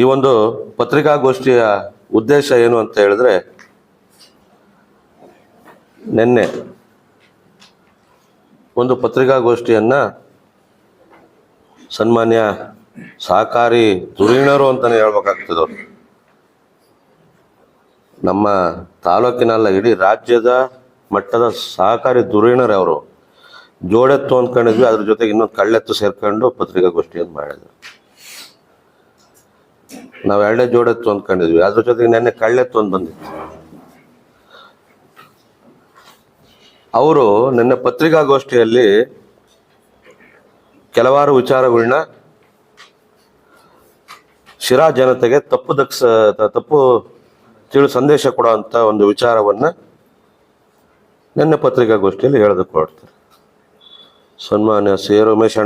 ಈ ಒಂದು ಪತ್ರಿಕಾಗೋಷ್ಠಿಯ ಉದ್ದೇಶ ಏನು ಅಂತ ಹೇಳಿದ್ರೆ, ನಿನ್ನೆ ಒಂದು ಪತ್ರಿಕಾಗೋಷ್ಠಿಯನ್ನು ಸನ್ಮಾನ್ಯ ಸಹಕಾರಿ ಧುರೀಣರು ಅಂತಲೇ ಹೇಳ್ಬೇಕಾಗ್ತದವ್ರು ನಮ್ಮ ತಾಲೂಕಿನಲ್ಲ, ಇಡೀ ರಾಜ್ಯದ ಮಟ್ಟದ ಸಹಕಾರಿ ಧುರೀಣರೇ ಅವರು. ಜೋಡೆತ್ತು ಅಂದ್ಕೊಂಡಿದ್ವಿ, ಅದ್ರ ಜೊತೆಗೆ ಇನ್ನೊಂದು ಕಳ್ಳೆತ್ತು ಸೇರ್ಕೊಂಡು ಪತ್ರಿಕಾಗೋಷ್ಠಿಯನ್ನು ಮಾಡಿದ್ರು. ನಾವು ಎರಡೇ ಜೋಡೆತ್ತು ಅಂದ್ಕೊಂಡಿದ್ವಿ ಅದ್ರ ಜೊತೆಗೆ ನೆನ್ನೆ ಕಳ್ಳೆತ್ತು ಅಂತ ಬಂದಿತ್ತು. ಅವರು ನಿನ್ನೆ ಪತ್ರಿಕಾಗೋಷ್ಠಿಯಲ್ಲಿ ಕೆಲವಾರು ವಿಚಾರಗಳನ್ನ ಶಿರಾ ಜನತೆಗೆ ತಪ್ಪು ದಕ್ಷ ತಪ್ಪು ತಿಳು ಸಂದೇಶ ಕೊಡುವಂಥ ಒಂದು ವಿಚಾರವನ್ನ ನಿನ್ನೆ ಪತ್ರಿಕಾಗೋಷ್ಠಿಯಲ್ಲಿ ಹೇಳೋದಕ್ಕೆ ಹೊರಡ್ತಾರೆ. ಸನ್ಮಾನ್ಯ ಸಿ ರಮೇಶ್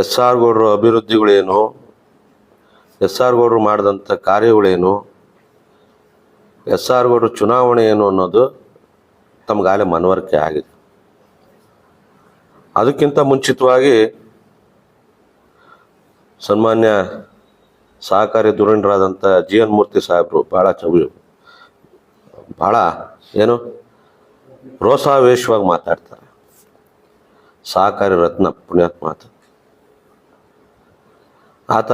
ಎಸ್ ಆರ್ ಗೌಡ್ರ ಅಭಿವೃದ್ಧಿಗಳೇನು? ಎಸ್ ಆರ್ ಗೌಡ್ರು ಮಾಡಿದಂಥ ಕಾರ್ಯಗಳೇನು? ಎಸ್ ಆರ್ ಗೌಡ್ರ ಚುನಾವಣೆ ಏನು ಅನ್ನೋದು ತಮಗಾಲೆ ಮನವರಿಕೆ ಆಗಿದೆ. ಅದಕ್ಕಿಂತ ಮುಂಚಿತವಾಗಿ ಸನ್ಮಾನ್ಯ ಸಹಕಾರಿ ಧುರೀಣರಾದಂಥ ಜಿ ಎನ್ ಮೂರ್ತಿ ಸಾಹೇಬರು ಭಾಳ ಚವಿ, ಭಾಳ ಏನು ರೋಸಾವೇಶವಾಗಿ ಮಾತಾಡ್ತಾರೆ. ಸಹಕಾರಿ ರತ್ನ ಪುಣ್ಯಾತ್ಮ ಆತ ಆತ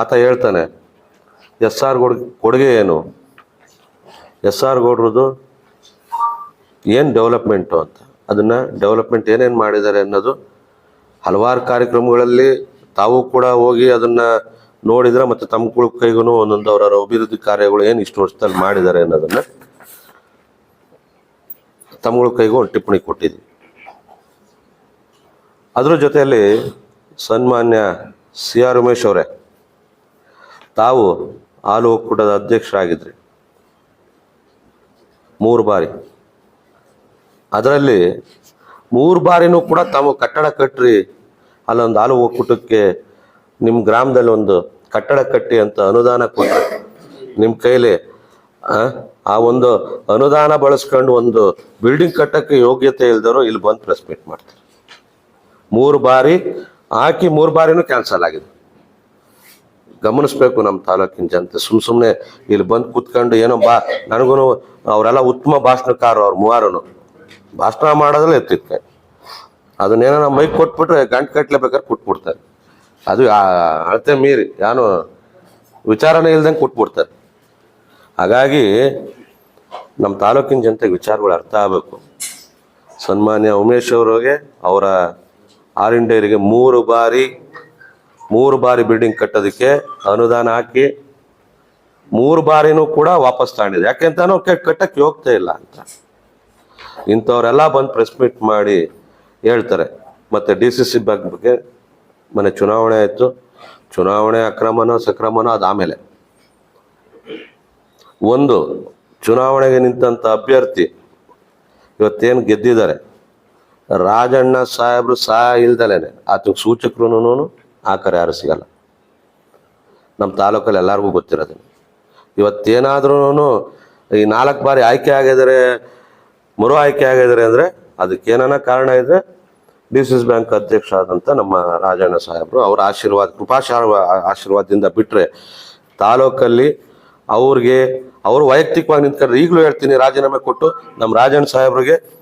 ಆತ ಹೇಳ್ತಾನೆ ಎಸ್ ಆರ್ ಗೌಡ್ ಕೊಡುಗೆ ಏನು? ಎಸ್ ಆರ್ ಗೌಡ್ರದ್ದು ಏನು ಡೆವಲಪ್ಮೆಂಟು ಅಂತ. ಅದನ್ನು ಡೆವಲಪ್ಮೆಂಟ್ ಏನೇನು ಮಾಡಿದ್ದಾರೆ ಅನ್ನೋದು ಹಲವಾರು ಕಾರ್ಯಕ್ರಮಗಳಲ್ಲಿ ತಾವು ಕೂಡ ಹೋಗಿ ಅದನ್ನು ನೋಡಿದ್ರೆ ಮತ್ತು ತಮ್ಮ ಕೈಗೂ ಒಂದೊಂದು ಅವರ ಅಭಿವೃದ್ಧಿ ಕಾರ್ಯಗಳು ಏನು ಇಷ್ಟು ವರ್ಷದಲ್ಲಿ ಮಾಡಿದ್ದಾರೆ ಅನ್ನೋದನ್ನು ತಮ್ಮಗಳ ಕೈಗೂ ಒಂದು ಟಿಪ್ಪಣಿ ಕೊಟ್ಟಿದ್ವಿ. ಅದ್ರ ಜೊತೆಯಲ್ಲಿ ಸನ್ಮಾನ್ಯ ಸಿ ಆರ್ ಉಮೇಶ್ ಅವರೇ ತಾವು ಹಾಲು ಒಕ್ಕೂಟದ ಅಧ್ಯಕ್ಷರಾಗಿದ್ರಿ. ಮೂರು ಬಾರಿ. ಅದರಲ್ಲಿ ಮೂರು ಬಾರಿನೂ ಕೂಡ ತಾವು ಕಟ್ಟಡ ಕಟ್ಟ್ರಿ ಅಲ್ಲೊಂದು ಹಾಲು ಒಕ್ಕೂಟಕ್ಕೆ ನಿಮ್ಮ ಗ್ರಾಮದಲ್ಲಿ ಒಂದು ಕಟ್ಟಡ ಕಟ್ಟಿ ಅಂತ ಅನುದಾನ ಕೊಟ್ಟರೆ ನಿಮ್ಮ ಕೈಲಿ ಆ, ಒಂದು ಅನುದಾನ ಬಳಸ್ಕೊಂಡು ಒಂದು ಬಿಲ್ಡಿಂಗ್ ಕಟ್ಟಕ್ಕೆ ಯೋಗ್ಯತೆ ಇಲ್ದವರು ಇಲ್ಲಿ ಬಂದು ಪ್ರೆಸ್ ಮೀಟ್ ಮಾಡ್ತಾರೆ. ಮೂರು ಬಾರಿ ಹಾಕಿ ಮೂರು ಬಾರಿನೂ ಕ್ಯಾನ್ಸಲ್ ಆಗಿದೆ. ಗಮನಿಸ್ಬೇಕು ನಮ್ಮ ತಾಲೂಕಿನ ಜನತೆ. ಸುಮ್ ಸುಮ್ಮನೆ ಇಲ್ಲಿ ಬಂದು ಕೂತ್ಕೊಂಡು ಏನೋ ಬಾ ನನಗೂ ಅವರೆಲ್ಲ ಉತ್ತಮ ಭಾಷಣಕಾರರು ಅವ್ರು ಮೂವರು ಭಾಷಣ ಮಾಡೋದ್ರಲ್ಲಿ ಎತ್ತಿತ್ತೆ ಅದನ್ನೇನೋ ನಮ್ಮ ಮೈಕ್ ಕೊಟ್ಬಿಟ್ರೆ ಗಂಟು ಕಟ್ಲೆ ಬೇಕಾದ್ರೆ ಕೊಟ್ಬಿಡ್ತಾರೆ. ಅದು ಅಳತೆ ಮೀರಿ, ಯಾನು ವಿಚಾರನೇ ಇಲ್ದಂಗೆ ಕೊಟ್ಬಿಡ್ತಾರೆ. ಹಾಗಾಗಿ ನಮ್ಮ ತಾಲೂಕಿನ ಜನತೆಗೆ ವಿಚಾರಗಳು ಅರ್ಥ ಆಗಬೇಕು. ಸನ್ಮಾನ್ಯ ಉಮೇಶ್ ಅವರಿಗೆ ಅವರ ಆರ್ ಇಂಡಿಯರಿಗೆ ಮೂರು ಬಾರಿ ಮೂರು ಬಾರಿ ಬಿಲ್ಡಿಂಗ್ ಕಟ್ಟೋದಕ್ಕೆ ಅನುದಾನ ಹಾಕಿ ಮೂರು ಬಾರಿನೂ ಕೂಡ ವಾಪಸ್ ತಗೊಂಡಿದೆ. ಯಾಕೆಂತ ನಾವು ಕಟ್ಟಕ್ಕೆ ಹೋಗ್ತಾ ಇಲ್ಲ ಅಂತ. ಇಂಥವರೆಲ್ಲ ಬಂದು ಪ್ರೆಸ್ ಮೀಟ್ ಮಾಡಿ ಹೇಳ್ತಾರೆ. ಮತ್ತು ಡಿ ಸಿ ಸಿ ಬಗ್ಗೆ ಮೊನ್ನೆ ಚುನಾವಣೆ ಆಯಿತು. ಚುನಾವಣೆ ಅಕ್ರಮನೋ ಸಕ್ರಮನೋ ಅದು ಆಮೇಲೆ. ಒಂದು, ಚುನಾವಣೆಗೆ ನಿಂತಂಥ ಅಭ್ಯರ್ಥಿ ಇವತ್ತೇನು ಗೆದ್ದಿದ್ದಾರೆ? ರಾಜಣ್ಣ ಸಾಹೇಬ್ರು ಸಹ ಇಲ್ದಲೇನೆ. ಆತಗೆ ಸೂಚಕರು ಕರೆ ಯಾರು ಸಿಗಲ್ಲ. ನಮ್ಮ ತಾಲೂಕಲ್ಲಿ ಎಲ್ಲರಿಗೂ ಗೊತ್ತಿರೋದು. ಇವತ್ತೇನಾದ್ರೂ ಈ ನಾಲ್ಕು ಬಾರಿ ಆಯ್ಕೆ ಆಗಿದ್ದಾರೆ ಮರು ಆಯ್ಕೆ ಆಗಿದ್ದಾರೆ ಅಂದರೆ ಅದಕ್ಕೇನ ಕಾರಣ ಇದ್ರೆ ಡಿ ಸಿ ಬ್ಯಾಂಕ್ ಅಧ್ಯಕ್ಷ ಆದಂಥ ನಮ್ಮ ರಾಜಣ್ಣ ಸಾಹೇಬರು ಅವರ ಆಶೀರ್ವಾದ, ಕೃಪಾಶಾರ್ವ ಆಶೀರ್ವಾದದಿಂದ ಬಿಟ್ಟರೆ ತಾಲೂಕಲ್ಲಿ ಅವ್ರಿಗೆ, ಅವರು ವೈಯಕ್ತಿಕವಾಗಿ ನಿಂತ್ಕೊಂಡ್ರೆ ಈಗಲೂ ಹೇಳ್ತೀನಿ, ರಾಜೀನಾಮೆ ಕೊಟ್ಟು ನಮ್ಮ ರಾಜಣ್ಣ ಸಾಹೇಬ್ರಿಗೆ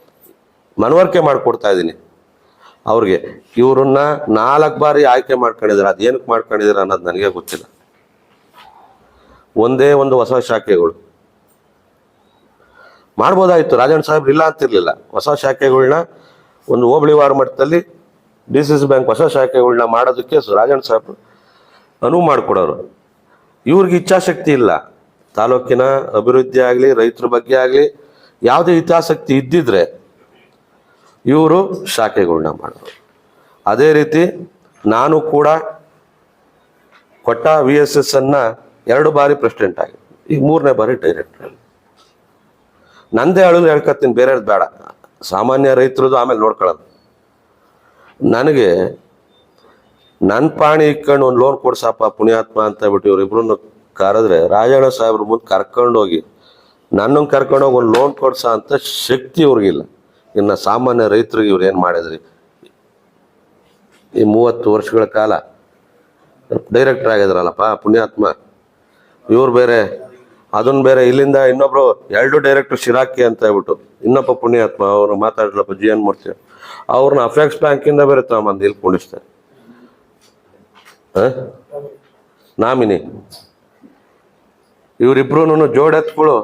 ಮನವರಿಕೆ ಮಾಡಿಕೊಡ್ತಾ ಇದ್ದೀನಿ. ಅವ್ರಿಗೆ ಇವ್ರನ್ನ ನಾಲ್ಕು ಬಾರಿ ಆಯ್ಕೆ ಮಾಡ್ಕೊಂಡಿದ್ದಾರೆ ಅದು ಏನಕ್ಕೆ ಮಾಡ್ಕೊಂಡಿದ್ದಾರೆ ಅನ್ನೋದು ನನಗೆ ಗೊತ್ತಿಲ್ಲ. ಒಂದೇ ಒಂದು ಹೊಸ ಶಾಖೆಗಳು. ಮಾಡ್ಬೋದಾಯ್ತು, ರಾಜಣ್ಣ ಸಾಹೇಬ್ರು ಇಲ್ಲ ಅಂತಿರ್ಲಿಲ್ಲ. ಹೊಸ ಶಾಖೆಗಳನ್ನ ಒಂದು ಹೋಬಳಿವಾರ ಮಟ್ಟದಲ್ಲಿ ಡಿ ಸಿ ಸಿ ಬ್ಯಾಂಕ್ ಹೊಸ ಶಾಖೆಗಳನ್ನ ಮಾಡೋದಕ್ಕೆ ರಾಜಣ್ಣ ಸಾಹೇಬ್ರು ಅನುವು ಮಾಡಿಕೊಡೋರು. ಇವ್ರಿಗೆ ಇಚ್ಛಾಶಕ್ತಿ ಇಲ್ಲ. ತಾಲೂಕಿನ ಅಭಿವೃದ್ಧಿ ಆಗಲಿ, ರೈತರ ಬಗ್ಗೆ ಆಗಲಿ, ಯಾವುದೇ ಹಿತಾಸಕ್ತಿ ಇದ್ದಿದ್ರೆ ಇವರು ಶಾಖೆಗಳನ್ನ ಮಾಡಿದ್ರು ಅದೇ ರೀತಿ ನಾನು ಕೂಡ ಕೊಟ್ಟ ವಿ ಎಸ್ ಎಸ್ ಅನ್ನ ಎರಡು ಬಾರಿ ಪ್ರೆಸಿಡೆಂಟ್ ಆಗಿ. ಈಗ ಮೂರನೇ ಬಾರಿ ಡೈರೆಕ್ಟರ್ ನಂದೇ ಅಳಲು ಹೇಳ್ಕೊತೀನಿ ಬೇರೆ ಬೇಡ. ಸಾಮಾನ್ಯ ರೈತರದು ಆಮೇಲೆ ನೋಡ್ಕೊಳ್ಳೋದು. ನನಗೆ ನನ್ನ ಪಾಣಿ ಇಕ್ಕೊಂಡು ಒಂದು ಲೋನ್ ಕೊಡ್ಸಪ್ಪ ಪುಣ್ಯಾತ್ಮ ಅಂತ ಬಿಟ್ಟು ಇವ್ರಿಬ್ರನ್ನ ಕರೆದ್ರೆ ರಾಜಣ್ಣ ಸಾಹೇಬ್ರ ಮುಂದೆ ಕರ್ಕೊಂಡೋಗಿ ನನ್ನನ್ನು ಕರ್ಕೊಂಡೋಗಿ ಒಂದು ಲೋನ್ ಕೊಡ್ಸ ಅಂತ ಶಕ್ತಿ ಇವ್ರಿಗಿಲ್ಲ. ಇನ್ನು ಸಾಮಾನ್ಯ ರೈತರಿಗೆ ಇವ್ರು ಏನು ಮಾಡಿದ್ರಿ? ಈ ಮೂವತ್ತು ವರ್ಷಗಳ ಕಾಲ ಡೈರೆಕ್ಟರ್ ಆಗಿದ್ರಲ್ಲಪ್ಪ, ಪುಣ್ಯಾತ್ಮ. ಇವ್ರು ಬೇರೆ ಅದನ್ನು ಬೇರೆ ಇಲ್ಲಿಂದ ಇನ್ನೊಬ್ರು ಎರಡು ಡೈರೆಕ್ಟರ್ ಶಿರಾಕಿ ಅಂತ ಹೇಳ್ಬಿಟ್ಟು ಇನ್ನೊಬ್ಬ ಪುಣ್ಯಾತ್ಮ, ಅವ್ರು ಮಾತಾಡ್ಲಪ್ಪ ಜಿ ಎನ್ ಮೂರ್ತಿ ಅವ್ರನ್ನ ಅಫೆಕ್ಸ್ ಬ್ಯಾಂಕಿಂದ ಬೇರೆ ತಗೊಂಬಂದು ಇಲ್ಲಿ ಕುಣಿಸ್ತಾರೆ? ನಾಮಿನಿ. ಇವರಿಬ್ರು ಜೋಡೆತ್ಗಳು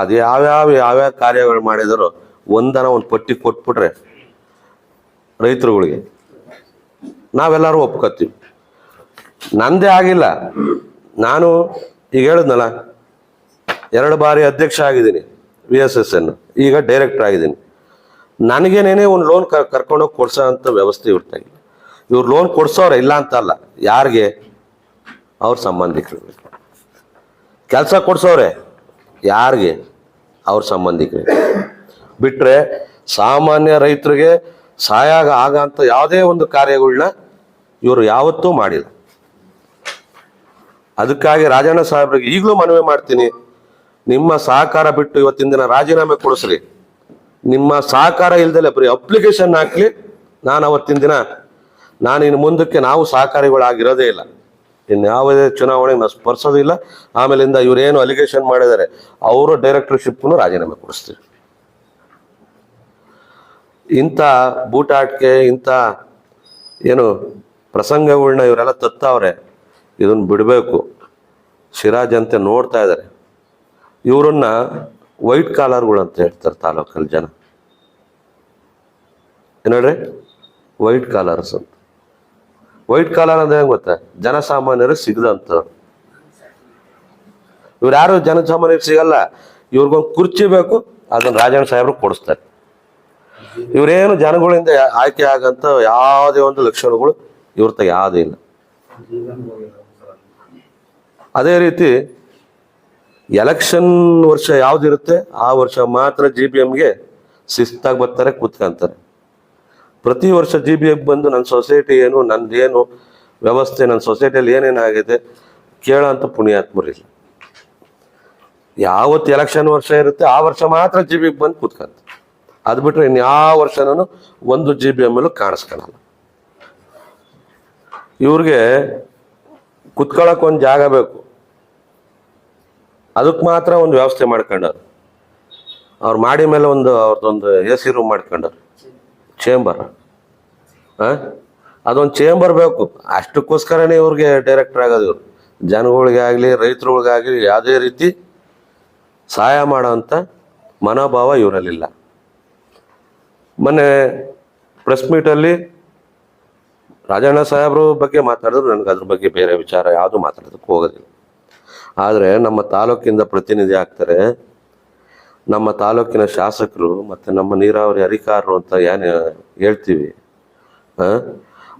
ಅದು ಯಾವ್ಯಾವ ಯಾವ್ಯಾವ ಕಾರ್ಯಗಳು ಮಾಡಿದಾರೋ ಒಂದನ ಒಂದು ಪಟ್ಟಿ ಕೊಟ್ಬಿಟ್ರೆ ರೈತರುಗಳಿಗೆ ನಾವೆಲ್ಲರೂ ಒಪ್ಕೋತೀವಿ. ನಂದೇ ಆಗಿಲ್ಲ. ನಾನು ಈಗ ಹೇಳಿದ್ನಲ್ಲ, ಎರಡು ಬಾರಿ ಅಧ್ಯಕ್ಷ ಆಗಿದ್ದೀನಿ ವಿ ಎಸ್ ಎಸ್ ಎನ್ ಈಗ ಡೈರೆಕ್ಟರ್ ಆಗಿದ್ದೀನಿ. ನನಗೇನೇನೇ ಒಂದು ಲೋನ್ ಕರ್ಕೊಂಡೋಗಿ ಕೊಡ್ಸೋ ಅಂತ ವ್ಯವಸ್ಥೆ ಇರ್ತಾಗಿ ಇವ್ರು ಲೋನ್ ಕೊಡ್ಸೋರೆ ಇಲ್ಲ ಅಂತ ಅಲ್ಲ, ಯಾರಿಗೆ? ಅವ್ರ ಸಂಬಂಧಿಕರಿಗೆ. ಕೆಲಸ ಕೊಡ್ಸೋರೆ ಯಾರಿಗೆ? ಅವ್ರ ಸಂಬಂಧಿಕರಿಗೆ. ಬಿಟ್ರೆ ಸಾಮಾನ್ಯ ರೈತರಿಗೆ ಸಹಾಯ ಆಗಂತ ಯಾವುದೇ ಒಂದು ಕಾರ್ಯಗಳನ್ನ ಇವರು ಯಾವತ್ತೂ ಮಾಡಿಲ್ಲ. ಅದಕ್ಕಾಗಿ ರಾಜಣ್ಣ ಸಾಹೇಬ್ರಿಗೆ ಈಗಲೂ ಮನವಿ ಮಾಡ್ತೀನಿ, ನಿಮ್ಮ ಸಹಕಾರ ಬಿಟ್ಟು ಇವತ್ತಿನ ದಿನ ರಾಜೀನಾಮೆ ಕೊಡಿಸ್ರಿ. ನಿಮ್ಮ ಸಹಕಾರ ಇಲ್ದಲೆ ಬರೀ ಅಪ್ಲಿಕೇಶನ್ ಹಾಕ್ಲಿ, ನಾನು ಅವತ್ತಿನ ದಿನ, ನಾನು ಇನ್ನು ಮುಂದಕ್ಕೆ ನಾವು ಸಹಕಾರಿಗಳಾಗಿರೋದೇ ಇಲ್ಲ. ಇನ್ನು ಯಾವುದೇ ಚುನಾವಣೆಗೆ ನಾವು ಸ್ಪರ್ಶೋದಿಲ್ಲ ಆಮೇಲಿಂದ ಇವರೇನು ಅಲಿಗೇಷನ್ ಮಾಡಿದ್ದಾರೆ, ಅವರು ಡೈರೆಕ್ಟರ್ಶಿಪ್ನು ರಾಜೀನಾಮೆ ಕೊಡಿಸ್ತೀವಿ. ಇಂಥ ಬೂಟಾಟಿಕೆ, ಇಂಥ ಏನು ಪ್ರಸಂಗಗಳನ್ನ ಇವರೆಲ್ಲ ತತ್ತವ್ರೆ. ಇದನ್ನ ಬಿಡಬೇಕು. ಶಿರಾ ಅಂತ ನೋಡ್ತಾ ಇದ್ದಾರೆ ಇವರನ್ನ ವೈಟ್ ಕಾಲರ್ಗಳು ಅಂತ ಹೇಳ್ತಾರೆ ತಾಲೂಕಲ್ಲಿ ಜನ. ಏನು ಹೇಳ್ರಿ? ವೈಟ್ ಕಾಲರ್ಸ್ ಅಂತ. ವೈಟ್ ಕಾಲರ್ ಅಂದ್ರೆ ಹೆಂಗೆ ಗೊತ್ತಾ? ಜನಸಾಮಾನ್ಯರು ಸಿಗದಂತ ಇವ್ರು ಯಾರು ಜನಸಾಮಾನ್ಯರಿಗೆ ಸಿಗಲ್ಲ. ಇವ್ರಿಗೊಂದು ಕುರ್ಚಿ ಬೇಕು, ಅದನ್ನ ರಾಜಣ್ಣ ಸಾಹೇಬ್ರು ಕೊಡಿಸ್ತಾರೆ. ಇವರೇನು ಜನಗಳಿಂದ ಆಯ್ಕೆ ಆಗಂತ ಯಾವುದೇ ಒಂದು ಲಕ್ಷಣಗಳು ಇವ್ರ ಯಾವುದೇ ಇಲ್ಲ. ಅದೇ ರೀತಿ ಎಲೆಕ್ಷನ್ ವರ್ಷ ಯಾವ್ದಿರುತ್ತೆ ಆ ವರ್ಷ ಮಾತ್ರ ಜಿ ಬಿ ಎಮ್ಗೆ ಶಿಸ್ತಾಗಿ ಬರ್ತಾರೆ, ಕೂತ್ಕೊಂತಾರೆ. ಪ್ರತಿ ವರ್ಷ ಜಿ ಬಿ ಎಫ್ ಬಂದು ನನ್ನ ಸೊಸೈಟಿ ಏನು, ನಂದೇನು ವ್ಯವಸ್ಥೆ ನನ್ನ ಸೊಸೈಟಿಯಲ್ಲಿ ಏನೇನಾಗಿದೆ ಕೇಳೋಂಥ ಪುಣ್ಯಾತ್ಮರಿಲ್ಲ ಯಾವತ್ತು ಎಲೆಕ್ಷನ್ ವರ್ಷ ಇರುತ್ತೆ, ಆ ವರ್ಷ ಮಾತ್ರ ಜಿ ಬಿ ಬಂದು ಕೂತ್ಕೊಂತ ಅದು ಬಿಟ್ಟರೆ ಇನ್ಯಾವ ವರ್ಷನೂ ಒಂದು ಜಿ ಬಿ ಎಂ ಕಾಣಿಸ್ಕೊಳಲ್ಲ ಇವ್ರಿಗೆ ಕುತ್ಕೊಳ್ಳೋಕೆ ಒಂದು ಜಾಗ ಬೇಕು. ಅದಕ್ಕೆ ಮಾತ್ರ ಒಂದು ವ್ಯವಸ್ಥೆ ಮಾಡ್ಕೊಂಡವ್ರು. ಅವ್ರು ಮಾಡಿ ಮೇಲೆ ಒಂದು ಅವ್ರದ್ದೊಂದು ಎ ಸಿ ರೂಮ್ ಮಾಡ್ಕೊಂಡವ್ರು. ಚೇಂಬರ್ ಹಾಂ ಅದೊಂದು ಚೇಂಬರ್ ಬೇಕು. ಅಷ್ಟಕ್ಕೋಸ್ಕರನೇ ಇವ್ರಿಗೆ ಡೈರೆಕ್ಟರ್ ಆಗೋದು ಇವ್ರು. ಜನಗಳಿಗೆ ಆಗಲಿ ರೈತರುಗಳಿಗಾಗಲಿ ಯಾವುದೇ ರೀತಿ ಸಹಾಯ ಮಾಡೋವಂಥ ಮನೋಭಾವ ಇವರಲ್ಲಿಲ್ಲ. ಮೊನ್ನೆ ಪ್ರೆಸ್ ಮೀಟಲ್ಲಿ ರಾಜಣ್ಣ ಸಾಹೇಬ್ರ ಬಗ್ಗೆ ಮಾತಾಡಿದ್ರು. ನನಗೆ ಅದ್ರ ಬಗ್ಗೆ ಬೇರೆ ವಿಚಾರ ಯಾವುದು ಮಾತಾಡೋದಕ್ಕೆ ಹೋಗೋದಿಲ್ಲ. ಆದರೆ ನಮ್ಮ ತಾಲೂಕಿಂದ ಪ್ರತಿನಿಧಿ ಆಗ್ತಾರೆ. ನಮ್ಮ ತಾಲೂಕಿನ ಶಾಸಕರು ಮತ್ತು ನಮ್ಮ ನೀರಾವರಿ ಅಧಿಕಾರರು ಅಂತ ಏನು ಹೇಳ್ತೀವಿ?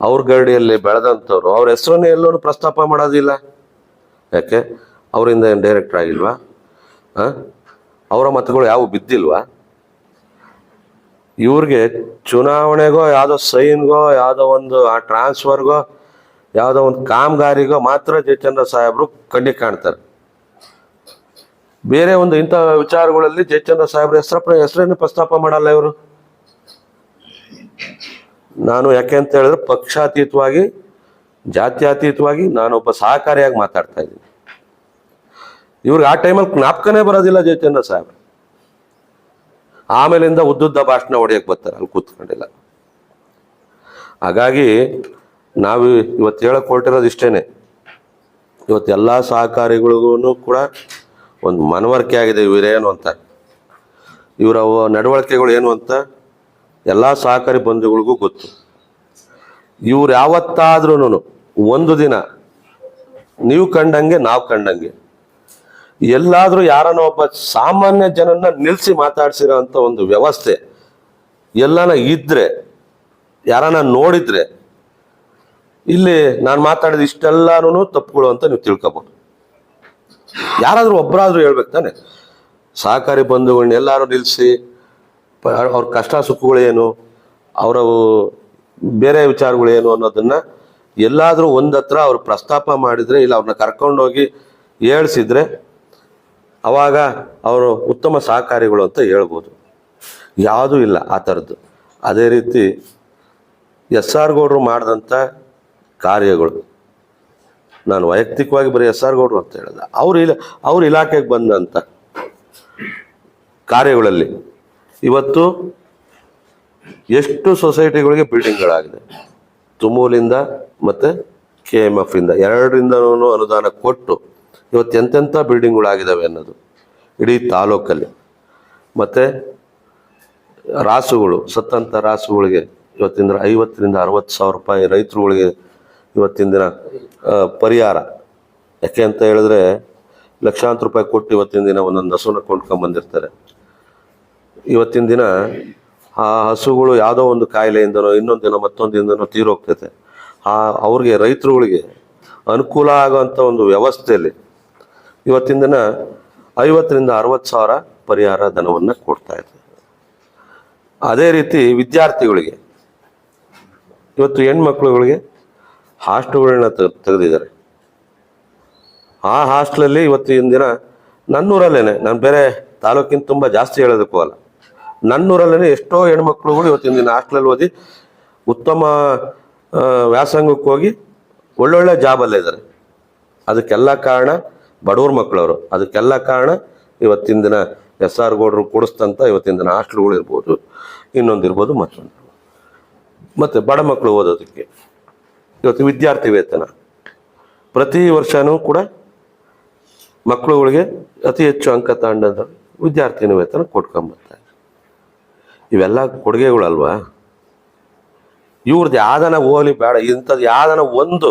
ಅವ್ರ ಗರಡಿಯಲ್ಲಿ ಬೆಳೆದಂಥವ್ರು, ಅವ್ರ ಹೆಸರನ್ನೇ ಎಲ್ಲೂ ಪ್ರಸ್ತಾಪ ಮಾಡೋದಿಲ್ಲ. ಯಾಕೆ? ಅವರಿಂದ ಏನು ಡೈರೆಕ್ಟರ್ ಆಗಿಲ್ವಾ? ಅವರ ಮತಗಳು ಯಾವ ಬಿದ್ದಿಲ್ವಾ? ಇವ್ರಿಗೆ ಚುನಾವಣೆಗೋ, ಯಾವುದೋ ಸೈನ್ಗೋ, ಯಾವುದೋ ಒಂದು ಆ ಟ್ರಾನ್ಸ್ಫರ್ಗೋ, ಯಾವುದೋ ಒಂದು ಕಾಮಗಾರಿಗೋ ಮಾತ್ರ ಜಯಚಂದ್ರ ಸಾಹೇಬರು ಕಣ್ಣಿಗೆ ಕಾಣ್ತಾರೆ. ಬೇರೆ ಒಂದು ಇಂಥ ವಿಚಾರಗಳಲ್ಲಿ ಜಯಚಂದ್ರ ಸಾಹೇಬ್ರ ಹೆಸರ ಹೆಸರನ್ನು ಪ್ರಸ್ತಾಪ ಮಾಡಲ್ಲ ಇವರು. ನಾನು ಯಾಕೆ ಅಂತ ಹೇಳಿದ್ರೆ ಪಕ್ಷಾತೀತವಾಗಿ, ಜಾತ್ಯಾತೀತವಾಗಿ ನಾನೊಬ್ಬ ಸಹಕಾರಿಯಾಗಿ ಮಾತಾಡ್ತಾ ಇದ್ದೀನಿ. ಇವ್ರಿಗೆ ಆ ಟೈಮಲ್ಲಿ ಜ್ಞಾಪಕನೇ ಬರೋದಿಲ್ಲ ಜಯಚಂದ್ರ ಸಾಹೇಬ್ ಆಮೇಲಿಂದ ಉದ್ದುದ್ದ ಭಾಷಣ ಹೊಡೆಯಕ್ಕೆ ಬರ್ತಾರೆ, ಅಲ್ಲಿ ಕೂತ್ಕೊಂಡಿಲ್ಲ. ಹಾಗಾಗಿ ನಾವು ಇವತ್ತು ಹೇಳಕ್ಕೆ ಹೊರಟಿರೋದು ಇಷ್ಟೇ ಇವತ್ತು ಎಲ್ಲ ಸಹಕಾರಿಗಳಿಗೂ ಕೂಡ ಒಂದು ಮನವರಿಕೆ ಆಗಿದೆ ಇವರೇನು ಅಂತ. ಇವರ ನಡವಳಿಕೆಗಳು ಏನು ಅಂತ ಎಲ್ಲ ಸಹಕಾರಿ ಬಂಧುಗಳಿಗೂ ಗೊತ್ತು. ಇವ್ರು ಯಾವತ್ತಾದ್ರೂ ಒಂದು ದಿನ ನೀವು ಕಂಡಂಗೆ ನಾವು ಕಂಡಂಗೆ. ಎಲ್ಲಾದ್ರೂ ಯಾರನ್ನ ಒಬ್ಬ ಸಾಮಾನ್ಯ ಜನನ್ನ ನಿಲ್ಲಿಸಿ ಮಾತಾಡ್ಸಿರೋ ಅಂತ ಒಂದು ವ್ಯವಸ್ಥೆ ಎಲ್ಲನ ಇದ್ರೆ, ಯಾರನ್ನ ನೋಡಿದ್ರೆ, ಇಲ್ಲಿ ನಾನು ಮಾತಾಡಿದ ಇಷ್ಟೆಲ್ಲಾನು ತಪ್ಪುಗಳು ಅಂತ ನೀವು ತಿಳ್ಕೊಬೋದು. ಯಾರಾದ್ರೂ ಒಬ್ಬರಾದ್ರೂ ಹೇಳ್ಬೇಕು ತಾನೆ. ಸಹಕಾರಿ ಬಂಧುಗಳನ್ನ ಎಲ್ಲಾರು ನಿಲ್ಲಿಸಿ ಅವ್ರ ಕಷ್ಟ ಸುಖಗಳೇನು, ಅವರ ಬೇರೆ ವಿಚಾರಗಳೇನು ಅನ್ನೋದನ್ನ ಎಲ್ಲಾದರೂ ಒಂದತ್ರ ಅವ್ರು ಪ್ರಸ್ತಾಪ ಮಾಡಿದ್ರೆ ಇಲ್ಲ ಅವ್ರನ್ನ ಕರ್ಕೊಂಡೋಗಿ ಹೇಳ್ಸಿದ್ರೆ ಅವಾಗ ಅವರು ಉತ್ತಮ ಸಹಕಾರಿಗಳು ಅಂತ ಹೇಳ್ಬೋದು. ಯಾವುದೂ ಇಲ್ಲ ಆ ಥರದ್ದು. ಅದೇ ರೀತಿ ಎಸ್ ಆರ್ ಗೌಡ್ರು ಮಾಡಿದಂಥ ಕಾರ್ಯಗಳು. ನಾನು ವೈಯಕ್ತಿಕವಾಗಿ ಬರೀ ಎಸ್ ಆರ್ ಗೌಡ್ರು ಅಂತ ಹೇಳಿದೆ. ಅವ್ರ ಇಲ್ಲ ಅವ್ರ ಇಲಾಖೆಗೆ ಬಂದಂಥ ಕಾರ್ಯಗಳಲ್ಲಿ ಇವತ್ತು ಎಷ್ಟು ಸೊಸೈಟಿಗಳಿಗೆ ಬಿಲ್ಡಿಂಗ್ಗಳಾಗಿದೆ. ತುಮೂಲಿಂದ ಮತ್ತು ಕೆ ಎಂ ಎಫ್ ಇಂದ. ಎರಡರಿಂದನೂ ಅನುದಾನ ಕೊಟ್ಟು ಇವತ್ತು ಎಂತೆಂಥ ಬಿಲ್ಡಿಂಗ್ಗಳಾಗಿದ್ದಾವೆ ಅನ್ನೋದು. ಇಡೀ ತಾಲೂಕಲ್ಲಿ. ಮತ್ತು ರಾಸುಗಳು, ಸತ್ತಂಥ ರಾಸುಗಳಿಗೆ ಇವತ್ತಿನ ಐವತ್ತರಿಂದ ಅರವತ್ತು ಸಾವಿರ ರೂಪಾಯಿ ರೈತರುಗಳಿಗೆ ಇವತ್ತಿನ ದಿನ ಪರಿಹಾರ. ಯಾಕೆ ಅಂತ ಹೇಳಿದ್ರೆ ಲಕ್ಷಾಂತರ ರೂಪಾಯಿ ಕೊಟ್ಟು ಇವತ್ತಿನ ದಿನ ಒಂದೊಂದು ಹಸುನ ಕೊಂಡ್ಕೊಂಬಂದಿರ್ತಾರೆ ಇವತ್ತಿನ ದಿನ ಆ ಹಸುಗಳು ಯಾವುದೋ ಒಂದು ಕಾಯಿಲೆಯಿಂದನೋ ಇನ್ನೊಂದು ದಿನ ಮತ್ತೊಂದಿಂದನೋ ತೀರೋಗ್ತೈತೆ. ಆ ಅವ್ರಿಗೆ, ರೈತರುಗಳಿಗೆ ಅನುಕೂಲ ಆಗುವಂಥ ಒಂದು ವ್ಯವಸ್ಥೆಯಲ್ಲಿ ಇವತ್ತಿನ ದಿನ ಐವತ್ತರಿಂದ ಅರವತ್ತು ಸಾವಿರ ಪರಿಹಾರ ಧನವನ್ನು ಕೊಡ್ತಾ ಇದೆ ಅದೇ ರೀತಿ ವಿದ್ಯಾರ್ಥಿಗಳಿಗೆ, ಇವತ್ತು ಹೆಣ್ಮಕ್ಳುಗಳಿಗೆ ಹಾಸ್ಟೆಲ್ಗಳನ್ನ ತೆಗೆದಿದ್ದಾರೆ. ಆ ಹಾಸ್ಟೆಲಲ್ಲಿ ಇವತ್ತಿನ ದಿನ ನನ್ನೂರಲ್ಲೇನೆ, ನಾನು ಬೇರೆ ತಾಲೂಕಿನ ತುಂಬ ಜಾಸ್ತಿ ಹೇಳೋದಕ್ಕೂ ಅಲ್ಲ ನನ್ನೂರಲ್ಲೇ ಎಷ್ಟೋ ಹೆಣ್ಮಕ್ಳುಗಳು ಇವತ್ತಿನ ದಿನ ಹಾಸ್ಟೆಲಲ್ಲಿ ಓದಿ ಉತ್ತಮ ವ್ಯಾಸಂಗಕ್ಕೆ ಹೋಗಿ ಒಳ್ಳೊಳ್ಳೆ ಜಾಬಲ್ಲೇ ಇದ್ದಾರೆ. ಅದಕ್ಕೆಲ್ಲ ಕಾರಣ ಬಡವ್ರ ಮಕ್ಕಳವರು. ಅದಕ್ಕೆಲ್ಲ ಕಾರಣ ಇವತ್ತಿನ ದಿನ ಎಸ್ ಆರ್ ಗೌಡರು ಕೊಡಿಸ್ತಂತ ಇವತ್ತಿನ ದಿನ ಹಾಸ್ಟೆಲ್ಗಳು ಇರ್ಬೋದು. ಇನ್ನೊಂದು ಇರ್ಬೋದು, ಮತ್ತೊಂದು ಮತ್ತು ಬಡ ಮಕ್ಕಳು ಓದೋದಕ್ಕೆ. ಇವತ್ತು ವಿದ್ಯಾರ್ಥಿ ವೇತನ. ಪ್ರತಿ ವರ್ಷವೂ ಕೂಡ ಮಕ್ಕಳುಗಳಿಗೆ ಅತಿ ಹೆಚ್ಚು ಅಂಕ ತಾಂಡದ ವಿದ್ಯಾರ್ಥಿನ ವೇತನ ಕೊಟ್ಕೊಂಬರ್ತಾರೆ ಇವೆಲ್ಲ ಕೊಡುಗೆಗಳಲ್ವಾ? ಇವ್ರದ್ದು ಯಾವ್ದನ ಓಲಿ ಬೇಡ, ಇಂಥದ್ದು ಯಾವ್ದನ ಒಂದು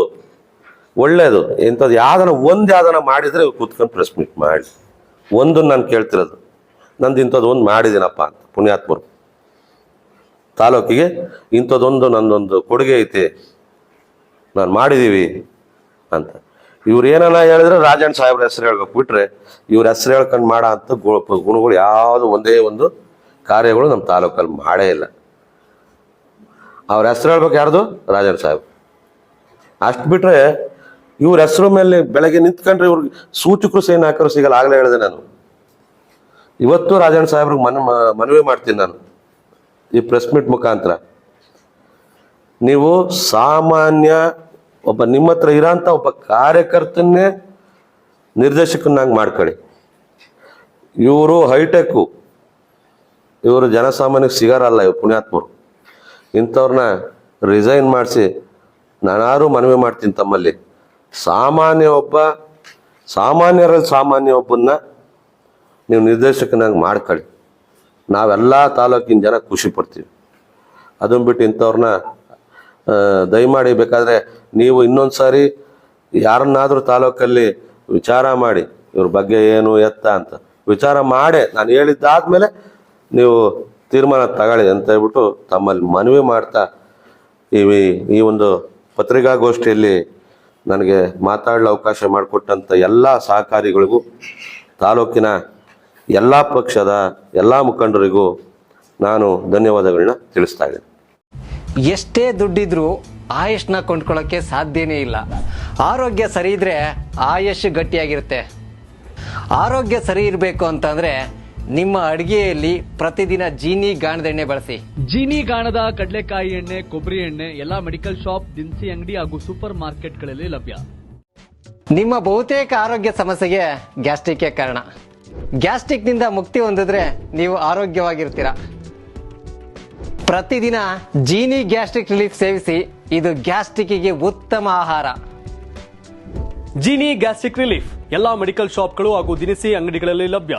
ಒಳ್ಳೇದು. ಇಂಥದ್ದು ಯಾವ್ದನ ಒಂದು ಯಾವ್ದನ ಮಾಡಿದರೆ ಕೂತ್ಕೊಂಡು ಪ್ರೆಸ್ ಮೀಟ್ ಮಾಡಿ. ಒಂದು ನಾನು ಕೇಳ್ತಿರೋದು. ನಂದು ಇಂಥದ್ದು ಒಂದು ಮಾಡಿದ್ದೀನಪ್ಪ ಅಂತ, ಪುಣ್ಯಾತ್ಮರು. ತಾಲೂಕಿಗೆ ಇಂಥದ್ದೊಂದು ನಂದೊಂದು ಕೊಡುಗೆ ಐತಿ. ನಾನು ಮಾಡಿದ್ದೀವಿ ಅಂತ. ಇವ್ರು ಏನನ್ನ ಹೇಳಿದ್ರೆ ರಾಜಣ್ಣ ಸಾಹೇಬ್ರ ಹೆಸರು ಹೇಳ್ಬೇಕು ಬಿಟ್ರೆ, ಇವ್ರ ಹೆಸರು ಹೇಳ್ಕೊಂಡು ಮಾಡೋ ಅಂತ ಗುಣಗಳು ಯಾವುದು ಒಂದೇ ಒಂದು ಕಾರ್ಯಗಳು ನಮ್ಮ ತಾಲೂಕಲ್ಲಿ ಮಾಡೇ ಇಲ್ಲ. ಅವ್ರ ಹೆಸರು ಹೇಳ್ಬೇಕು ಯಾರ್ದು? ರಾಜಣ್ಣ ಸಾಹೇಬ್ ಅಷ್ಟು ಬಿಟ್ರೆ ಇವ್ರ ಹೆಸರು ಮೇಲೆ ಬೆಳಗ್ಗೆ ನಿಂತ್ಕೊಂಡ್ರೆ ಇವ್ರಿಗೆ ಸೂಚಕರು ಸೈನ್ ಹಾಕೋರು ಸಿಗಲ್ಲ. ಆಗಲೇ ಹೇಳಿದೆ ನಾನು. ಇವತ್ತು ರಾಜಣ್ಣ ಸಾಹೇಬ್ರಿಗೆ ಮನ ಮನವಿ ಮಾಡ್ತೀನಿ ನಾನು ಈ ಪ್ರೆಸ್ ಮೀಟ್ ಮುಖಾಂತರ. ನೀವು ಸಾಮಾನ್ಯ ಒಬ್ಬ ನಿಮ್ಮ ಹತ್ರ ಇರೋಂಥ ಒಬ್ಬ ಕಾರ್ಯಕರ್ತನ್ನೇ ನಿರ್ದೇಶಕನಾಗಿ ಮಾಡ್ಕೊಳ್ಳಿ. ಇವರು ಹೈಟೆಕ್ಕು, ಇವರು ಜನಸಾಮಾನ್ಯಕ್ಕೆ ಸಿಗಾರಲ್ಲ ಇವ್ರು ಪುಣ್ಯಾತ್ಮರು. ಇಂಥವ್ರನ್ನ ರಿಸೈನ್ ಮಾಡಿಸಿ ನಾನಾರು ಮನವಿ ಮಾಡ್ತೀನಿ ತಮ್ಮಲ್ಲಿ. ಸಾಮಾನ್ಯ ಒಬ್ಬ ಸಾಮಾನ್ಯರ ಸಾಮಾನ್ಯ ಒಬ್ಬನ್ನ ನೀವು ನಿರ್ದೇಶಕನಾಗಿ ಮಾಡ್ಕೊಳ್ಳಿ. ನಾವೆಲ್ಲ ತಾಲೂಕಿನ ಜನ ಖುಷಿ ಪಡ್ತೀವಿ. ಅದನ್ನ ಬಿಟ್ಟು ಇಂಥವ್ರನ್ನ ದಯಮಾಡಿ ಬೇಕಾದರೆ ನೀವು ಇನ್ನೊಂದು ಸಾರಿ ಯಾರನ್ನಾದರೂ ತಾಲೂಕಲ್ಲಿ ವಿಚಾರ ಮಾಡಿ, ಇವ್ರ ಬಗ್ಗೆ ಏನು ಎತ್ತ ಅಂತ ವಿಚಾರ ಮಾಡಿ, ನಾನು ಹೇಳಿದ್ದಾದ್ಮೇಲೆ ನೀವು ತೀರ್ಮಾನ ತಗೊಳ್ಳಿ ಅಂತ ಹೇಳ್ಬಿಟ್ಟು ತಮ್ಮಲ್ಲಿ ಮನವಿ ಮಾಡ್ತಾ ಈ ಈ ಒಂದು ಪತ್ರಿಕಾಗೋಷ್ಠಿಯಲ್ಲಿ ನನಗೆ ಮಾತಾಡಲು ಅವಕಾಶ ಮಾಡಿಕೊಟ್ಟಂಥ ಎಲ್ಲ ಸಹಕಾರಿಗಳಿಗೂ, ತಾಲೂಕಿನ ಎಲ್ಲ ಪಕ್ಷದ ಎಲ್ಲ ಮುಖಂಡರಿಗೂ ನಾನು ಧನ್ಯವಾದಗಳನ್ನ ತಿಳಿಸ್ತಾ ಇದ್ದೀನಿ. ಎಷ್ಟೇ ದುಡ್ಡಿದ್ರೂ ಆಯುಷ್ನ ಕೊಂಡ್ಕೊಳ್ಳೋಕ್ಕೆ ಸಾಧ್ಯನೇ ಇಲ್ಲ. ಆರೋಗ್ಯ ಸರಿ ಇದ್ರೆ ಆಯುಷ್ ಗಟ್ಟಿಯಾಗಿರುತ್ತೆ. ಆರೋಗ್ಯ ಸರಿ ಇರಬೇಕು ಅಂತಂದ್ರೆ ನಿಮ್ಮ ಅಡಿಗೆಯಲ್ಲಿ ಪ್ರತಿದಿನ ಜೀನಿ ಗಾಣದ ಎಣ್ಣೆ ಬಳಸಿ. ಜೀನಿ ಗಾಣದ ಕಡಲೆಕಾಯಿ ಎಣ್ಣೆ ಕೊಬ್ಬರಿ ಎಣ್ಣೆ ಎಲ್ಲಾ ಮೆಡಿಕಲ್ ಶಾಪ್ ದಿನಸಿ ಅಂಗಡಿ ಹಾಗೂ ಸೂಪರ್ ಮಾರ್ಕೆಟ್ಗಳಲ್ಲಿ ಲಭ್ಯ. ನಿಮ್ಮ ಬಹುತೇಕ ಆರೋಗ್ಯ ಸಮಸ್ಯೆಗೆ ಗ್ಯಾಸ್ಟ್ರಿಕ್ ಕಾರಣ. ಗ್ಯಾಸ್ಟ್ರಿಕ್ನಿಂದ ಮುಕ್ತಿ ಹೊಂದಿದ್ರೆ ನೀವು ಆರೋಗ್ಯವಾಗಿರ್ತೀರ. ಪ್ರತಿದಿನ ಜೀನಿ ಗ್ಯಾಸ್ಟ್ರಿಕ್ ರಿಲೀಫ್ ಸೇವಿಸಿ ಇದು ಗ್ಯಾಸ್ಟ್ರಿಕ್ಗೆ ಉತ್ತಮ ಆಹಾರ. ಜೀನಿ ಗ್ಯಾಸ್ಟ್ರಿಕ್ ರಿಲೀಫ್ ಎಲ್ಲಾ ಮೆಡಿಕಲ್ ಶಾಪ್ಗಳು ಹಾಗೂ ದಿನಸಿ ಅಂಗಡಿಗಳಲ್ಲಿ ಲಭ್ಯ.